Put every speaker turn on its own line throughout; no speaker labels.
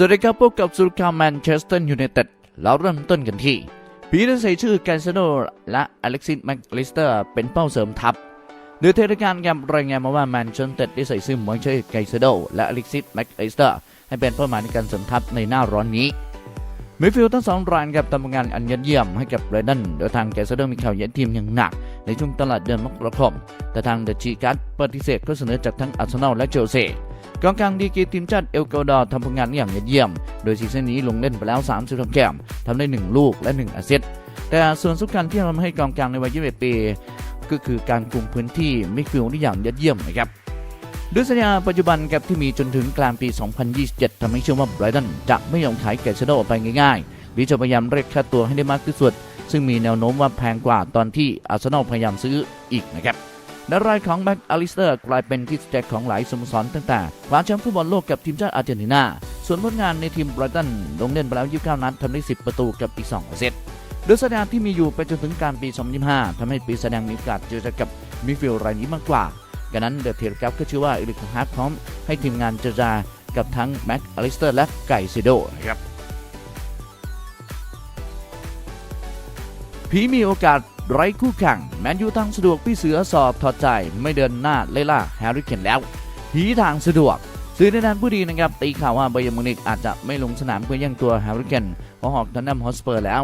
สวัสดีครับพบกับสุรคาแมนเชสเตอร์ยูไนเต็ดเราเริ่มต้นกันที่พีที่ใส่ชื่อแกนเซโดและอเล็กซิสแม็กลิสเตอร์เป็นเป้าเสริมทัพโดยเทศกาลครับรายงานมาว่าแมนเชสเตอร์ได้ใส่ชื่อมอยเชอร์แกเซโดและอเล็กซิสแม็กลิสเตอร์ให้เป็นเป้าหมายในการเสริมทัพในหน้าร้อนนี้มิดฟิลด์ทั้งสองรายครับทำงานอันยอดเยี่ยมให้กับเรดันโดยทางแกเซโดมีข่าวย้ายทีมอย่างหนัก ในช่วงตลาดเดือนมกราคมแต่ทางเดชีการ์ดปฏิเสธข้อเสนอจากทั้งอาร์เซนอลและเชลซี กองกลางดีกีทีมชาติเอลกวาดอร์ทำผลงานอย่างยอดเยี่ยม โดยซีซั่นนี้ลงเล่นไปแล้ว32แกมทำได้ 1 ลูกและ1อาซิสต์แต่ส่วนสำคัญที่ทำให้กองกลางในวัย 21 ปี ก็คือการคุมพื้นที่มิดฟิลด์ได้อย่างยอดเยี่ยมนะครับด้วยสัญญาปัจจุบันกับที่มีจนถึงกลางปี 2027 ทำให้เชื่อว่าไบรตันจะไม่ยอมขายแกชโดออกไปง่ายๆ หรือจะพยายามเรียกค่าตัวให้ได้มากที่สุด ซึ่งมีแนวโน้มว่าแพงกว่าตอนที่อาร์เซนอลพยายามซื้ออีกนะครับ และรายของแบ็กอลิสเตอร์กลายเป็นที่สนใจของหลายสโมสรตั้งแต่คว้าแชมป์ฟุตบอลโลกกับทีมชาติอาร์เจนตินา ส่วนผลงานในทีมไบรตันลงเล่นไปแล้ว 29 นัดทำได้ 10 ประตูกับอีก2เซตโดยแสดงที่มีอยู่ไปจนถึงการปี 2025 ทำให้ปีแสดงมีโอกาสเจอกับมิฟิลด์รายนี้มากกว่าดังนั้นเดอะเทเลกราฟก็เชื่อว่าเอริกฮาร์ดพร้อมให้ทีมงานเจรจากับทั้งแม็กอลิสเตอร์และไก่ซิโดนะครับผีมีโอกาส ไร้คู่แข่งแมนยูทางสะดวกพี่เสือสอบถอดใจไม่เดินหน้าเล่ล่าแฮร์รี่เคนแล้วผีทางสะดวกสื่อในด้านผู้ดีนะครับ ตีข่าวว่าไบย์มูนิกอาจจะไม่ลงสนามเพื่อย่งตัวแฮร์รี่เคนเพราะหอกทันนัมฮอสเปอร์แล้ว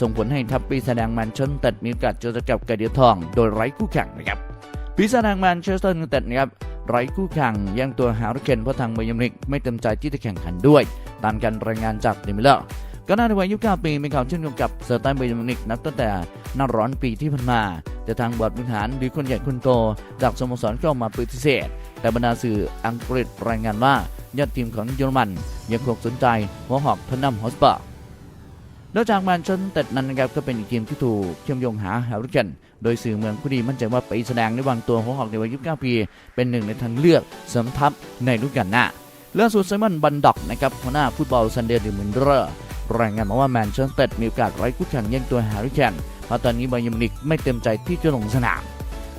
ส่งผลให้ทัพปีแสดงแมนเชสเตอร์มีโอกาสเจอกับไกเดียทอง โดยไร้คู่แข่งนะครับปีแสดงแมนเชสเตอร์ยูไนเต็ดนะครับไร้คู่แข่งย่งตัวแฮร์รี่เคนเพราะทางไบย์มูนิกไม่เต็มใจที่จะแข่งขันด้วย ตามการรายงานจากเดมิเลอร์ ก็น่าในวัย29 ปีมีข่าวเชื่อมโยงกับเซอร์ตันเบย์มินิกนับตั้งแต่หน้าร้อนปีที่ผ่านมา แต่ทางบอร์ดบริหารหรือคนใหญ่คนโตจากสโมสรก็ออกมาปฏิเสธ แต่บรรดาสื่ออังกฤษรายงานว่ายอดทีมของเยอรมัน ยังคงสนใจหัวหอกทนัมฮอสเปอร์นอกจากแมนเชสเตอร์นั้นนะครับก็เป็นอีกทีมที่ถูกเชื่อมโยงหาแฮร์ริเกนโดยสื่อเมืองผู้ดีมั่นใจว่าไปแสดงในวางตัวหัวหอกในวัย 29 ปี เป็นหนึ่งในทางเลือกเสริมทัพในฤดูกาลหน้าล่าสุดไซมอนบันด็อกนะครับหัวหน้าฟุตบอลซันเดย์ดิมินเดอร์ รายงานมาว่าแมนเชสเตอร์มีโอกาสไร้คู่แข่งแย่งตัวแฮร์รี่เคนเพราะตอนนี้ไบเยร์นมินิกไม่เต็มใจที่จะลงสนาม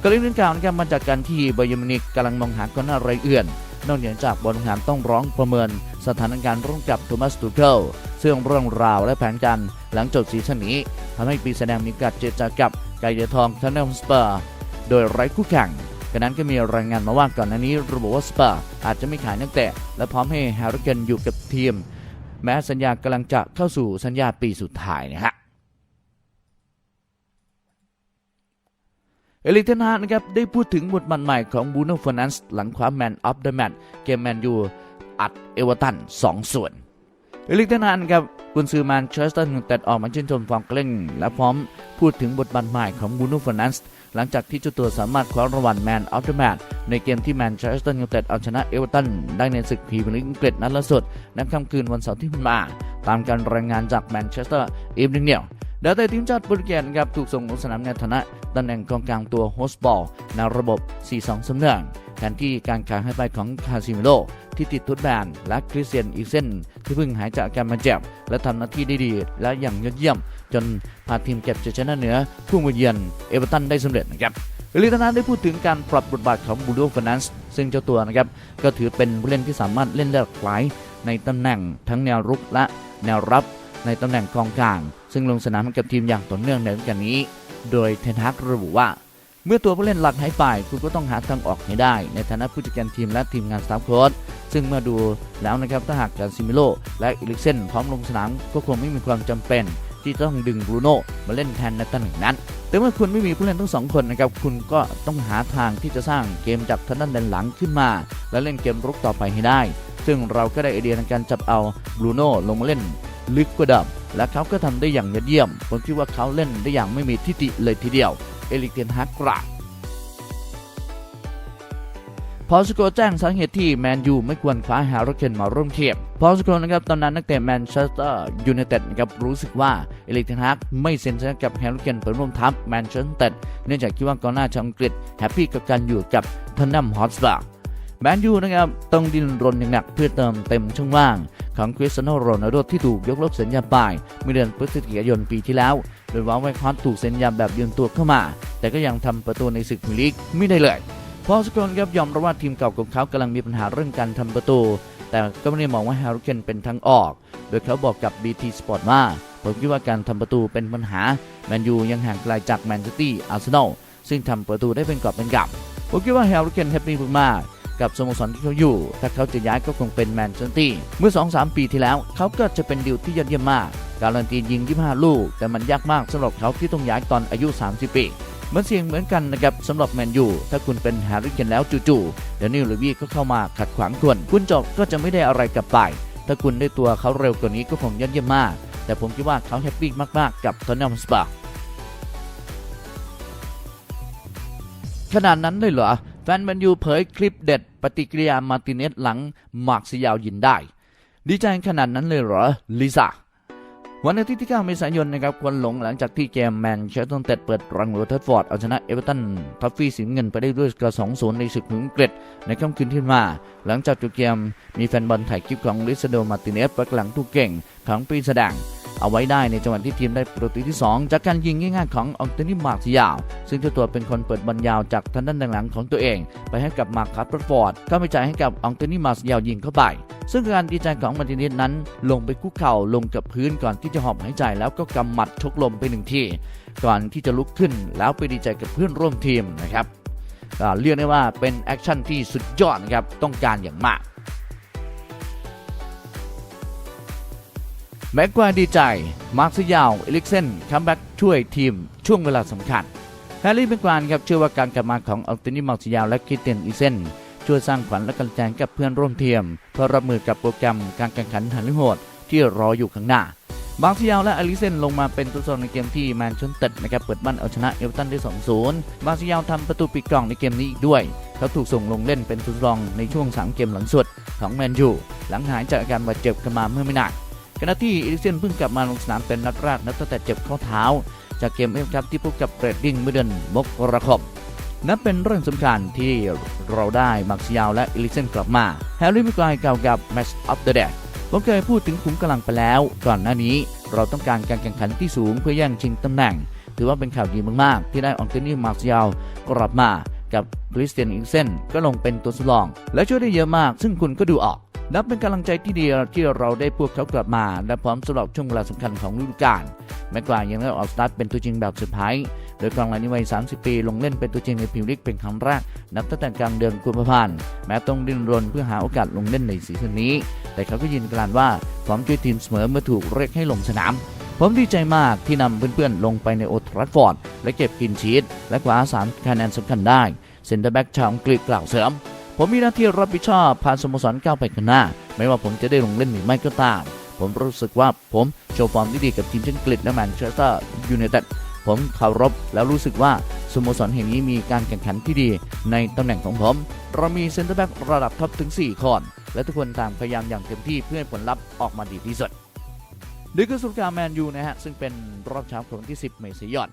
กรณีดังกล่าวนะครับมาจากการที่ไบเยร์นมินิกกำลังมองหากองหน้ารายเอื่อนนอกเหนือจากบอลงานต้องร้องประเมิน สถานการณ์ร่วมกับโทมัสตูเคิลซึ่งเรื่องราวและแผนการหลังจบซีซั่นนี้ทำให้ปีแสดงมีกาสเจรจากับไกเดียทองทันเนลสเปอร์โดยไร้คู่แข่งขณะนั้นก็มีรายงานมาว่าก่อนหน้านี้ระบุว่าสเปอร์อาจจะไม่ขายนักเตะและพร้อมให้แฮร์รี่เคนอยู่กับทีม แม้สัญญากำลังจะเข้าสู่สัญญาปีสุดท้ายนะฮะเอลิกเทนฮานะครับได้พูดถึงบทบาทใหม่ของบูโน่ฟ r นันส์หลังคว้าแมนออฟเดอะแมตช์เกมแมนยูอัดเอเวอร์ตัน2ส่วนเอลิกเทนฮานะครับกุนซือแมนเชสเตอร์ยูไนเต็ดออกมาชื่นชมความเกร่งและพร้อมพูดถึงบทบาทใหม่ของบูโน่ฟ r นันส์หลังจากที่เจ้าตัวสามารถคว้ารางวัลแมนออฟเดอะแมตช์ ในเกมที่แมนเชสเตอร์ยูไนเต็ดเอาชนะเอเวอร์ตันได้ในศึกพรีเมียร์ลีกอังกฤษนัดล่าสุดในค่ำคืนวันเสาร์ที่ผ่านมา ตามการรายงานจากแมนเชสเตอร์อีฟนิงเนียลดาวเตะทีมชาติโปรตุเกสครับถูกส่งลงสนามในฐานะตำแหน่งกองกลางตัวโฮสบอลในระบบ 4-2สำเนื่องแทนที่การขายให้ไปของคาซิมิโลที่ติดทุดแบนและคริสเตียนอีเส้นที่เพิ่งหายจากอาการบาดเจ็บและทำหน้าที่ได้ดี และอย่างยอดเยี่ยม จนพาทีมเก็บชัยชนะเหนือผู้มาเยือนเอเวอร์ตันได้สำเร็จนะครับ ลิตานาได้พูดถึงการปรับบทบาทของบูโดฟนันส์ซึ่งเจ้าตัวนะครับก็ถือเป็นผู้เล่นที่สามารถเล่นได้หลากหลายในตำแหน่งทั้งแนวรุกและแนวรับในตำแหน่งกองกลาง ซึ่งลงสนามกับทีมอย่างต่อเนื่องในฤดูกาลนี้ โดยเทนฮากระบุว่า เมื่อตัวผู้เล่นหลักหายไปคุณก็ต้องหาทางออกให้ได้ ในฐานะผู้จัดการทีมและทีมงานสตาฟโค้ชซึ่งเมื่อดูแล้วนะครับถ้าหากการซิมิโลและอิลิกเซนพร้อมลงสนามก็คงไม่มีความจำเป็น ที่ต้องดึงบรูโน่มาเล่นแทนในตำแหน่งนั้น แต่เมื่อคุณไม่มีผู้เล่นทั้งสองคนนะครับคุณก็ต้องหาทางที่จะสร้างเกมจากทางด้านด้านหลังขึ้นมา และเล่นเกมรุกต่อไปให้ได้ ซึ่งเราก็ได้ไอเดียในการจับเอาบรูโน่ลงมาเล่นลึกกว่าเดิมและเขาก็ทำได้อย่างยอดเยี่ยม ผมคิดว่าเขาเล่นได้อย่างไม่มีทิฏฐิเลยทีเดียว เอลิกเทนฮักกรา พอสโกแจ้งสาเหตุที่แมนยูไม่ควรคว้าแฮร์รี่เคนมาร่วมทีมพอสโกนะครับตอนนั้นนักเตะแมนเชสเตอร์ยูไนเต็ดนะครับรู้สึกว่าเอลิกเทนฮากไม่เซ็นสัญญากับแฮร์รี่เคนเปิดร่วมทัพแมนเชสเตอร์เนื่องจากคิดว่ากองหน้าชาวอังกฤษแฮปปี้กับการอยู่กับทันนัมฮอตสปาร์แมนยูนะครับต้องดิ้นรนอย่างหนักเพื่อเติมเต็มช่องว่าง ของคริสเตียโนโรนัลโดที่ถูกยกเลิกสัญญาไปเมื่อเดือนพฤศจิกายนปีที่แล้ว โดยว่าไวคอนถูกเซ็นยาแบบยืนตัวเข้ามา แต่ก็ยังทำประตูในศึกพรีเมียร์ลีกไม่ได้เลย พอสกอนครับยอมรับว่าทีมเก่าของเขากำลังมีปัญหาเรื่องการทำประตู แต่ก็ไม่ได้มองว่าแฮร์รี่เคนเป็นทางออก โดยเขาบอกกับ BT Sport ว่าผมคิดว่าการทำประตูเป็นปัญหา แมนยูยังห่างไกลจากแมนเชสเตอร์อาร์เซนอลซึ่งทำประตูได้เป็นกอบเป็นกับ ผมคิดว่าแฮร์รี่เคนแฮปปี้มากกับสโมสรที่เขาอยู่ ถ้าเขาจะย้ายก็คงเป็นแมนเชสเตอร์เมื่อ 2-3 ปีที่แล้ว เขาก็จะเป็นดิวที่ยอดเยี่ยมมาก การันตียิง 25 ลูก แต่มันยากมากสำหรับเขาที่ต้องย้ายตอนอายุ 30 ปี มันเสี่ยงเหมือนกันนะครับสำหรับแมนยูถ้าคุณเป็นแฮร์รี่เคนแล้วจู่ๆเดี๋ยวนิวเลวีก็เข้ามาขัดขวางคุณคุณจบก็จะไม่ได้อะไรกลับไป ถ้าคุณได้ตัวเขาเร็วกว่านี้ก็คงยอดเยี่ยมมาก แต่ผมคิดว่าเขาแฮปปี้มากๆ กับทอนนัมสปาร์ขนาดนั้นเลยเหรอ แฟนแมนยูเผยคลิปเด็ด ปฏิกิริยามาร์ติเนสหลังมาร์กสยาวยินได้ ดีใจขนาดนั้นเลยเหรอลิซ่า วันอาทิตย์ที่ 9 เมษายนนะครับควนหลงหลังจากที่เกมแมนเชสเตอร์เต็ดเปิดรังโรเทอร์ฟอร์ดเอาชนะเอเวอร์ตันทัฟฟี่สีเงินไปได้ด้วยสกอร์2-0 ในศึกหึงเกรดในค่ำคืนที่มา หลังจากจบเกมมีแฟนบอลถ่ายคลิปของลิซาโดมาติเนสประหลังทุกเก่งของปีแสดง เอาไว้ได้ในจังหวะที่ทีมได้ประตูที่ 2 จากการยิงง่ายๆของอองเตนี่มาร์ซิยาว ซึ่งเจ้าตัวเป็นคนเปิดบอลยาวจากทางด้านหลังของตัวเอง ไปให้กับมาร์คัสฟอร์ดเข้าไปจ่ายให้กับอองเตนี่มาร์ซิยาวยิงเข้าไปซึ่งการดีใจของมาร์ติเนสนั้น ลงไปคุกเข่าลงกับพื้นก่อนที่จะหอบหายใจแล้วก็กำหมัดชกลมไปหนึ่งทีก่อนที่จะลุกขึ้นแล้วไปดีใจกับเพื่อนร่วมทีมนะครับเรียกได้ว่าเป็นแอคชั่นที่สุดยอดนะครับต้องการอย่างมาก แม็กควายดีใจ มาร์คซยาวเอลิกเซนคัมแบ็กช่วยทีมช่วงเวลาสำคัญแฮร์รี่แม็กควายครับเชื่อว่าการกลับมาของอัลตินีมาร์คซยาวและคิเตียนอีเซนช่วยสร้างขวัญและกำลังใจกับเพื่อนร่วมทีมเพื่อรับมือกับโปรแกรมการแข่งขันหันโหดที่รออยู่ข้างหน้ามาร์คซยาวและอลิเซนลงมาเป็นตัวสองในเกมที่แมนเชสเตอร์นะครับเปิดบ้านเอาชนะเอเวอร์ตันได้ 2-0มาร์คซยาวทำประตูปิดกล่องในเกมนี้อีกด้วย เขาถูกส่งลงเล่นเป็นตัวรองในช่วงสามเกมหลังสุดของแมนยูหลังหายจากอาการบาดเจ็บกันมาเมื่อไม่นาน ขณะที่อีลิกเซนเพิ่งกลับมาลงสนามเป็นนัดแรกนับตั้งแต่เจ็บข้อเท้า จากเกมเอฟครับที่พบกับเรดดิ้งเมื่อเดือนมกราคมนับเป็นเรื่องสำคัญที่เราได้มักซิยาวและอีลิเซนกลับมา แฮร์รี่มิกลายกล่าวกับ Match of the Day ผมเคยพูดถึงขุมกำลังไปแล้ว ก่อนหน้านี้เราต้องการการแข่งขันที่สูงเพื่อแย่งชิงตำแหน่ง ถือว่าเป็นข่าวดีมาก ๆ ที่ได้อองเทนี่มาร์ซิยาวกลับมากับคริสเตียนอีลิกเซนก็ลงเป็นตัวสำรอง และช่วยได้เยอะมาก ซึ่งคุณก็ดูออก นับเป็นกำลังใจที่ดีที่เราได้พวกเขากลับมา และพร้อมสำหรับช่วงเวลาสำคัญของฤดูกาลแม้กว่ายังได้ออกสตาร์ทเป็นตัวจริงแบบเซอร์ไพรส์โดยกองหลังในวัย 30 ปีลงเล่นเป็นตัวจริงในพรีเมียร์ลีกเป็นครั้งแรก นับตั้งแต่กลางเดือนกุมภาพันธ์แม้ต้องดิ้นรนเพื่อหาโอกาสลงเล่นในซีซั่นนี้ แต่เขาก็ยืนกรานว่าพร้อมช่วยทีมเสมอเมื่อถูกเรียกให้ลงสนามผมดีใจมากที่นำเพื่อนๆ ลงไปในโอทรัฟฟอร์ดและเก็บกินชีสและคว้า3คะแนนสำคัญได้เซนเตอร์แบ็กชาวอังกฤษกล่าวเสริม ผมมีหน้าที่รับผิดชอบพาสโมสรก้าวไปข้างหน้า ไม่ว่าผมจะได้ลงเล่นหรือไม่ก็ตาม ผมรู้สึกว่าผมโชว์ฟอร์มที่ดีกับทีมชาติอังกฤษและแมนเชสเตอร์ยูไนเต็ดผมเคารพแล้วรู้สึกว่าสโมสรแห่งนี้มีการแข่งขันที่ดี ในตำแหน่งของผม เรามีเซนเตอร์แบ็กระดับท็อปถึง 4 คน และทุกคนต่างพยายามอย่างเต็มที่เพื่อให้ผลลัพธ์ออกมาดีที่สุดนี่คือสุดการแมนยูนะฮะ ซึ่งเป็นรอบเช้าของที่ 10 เมษายน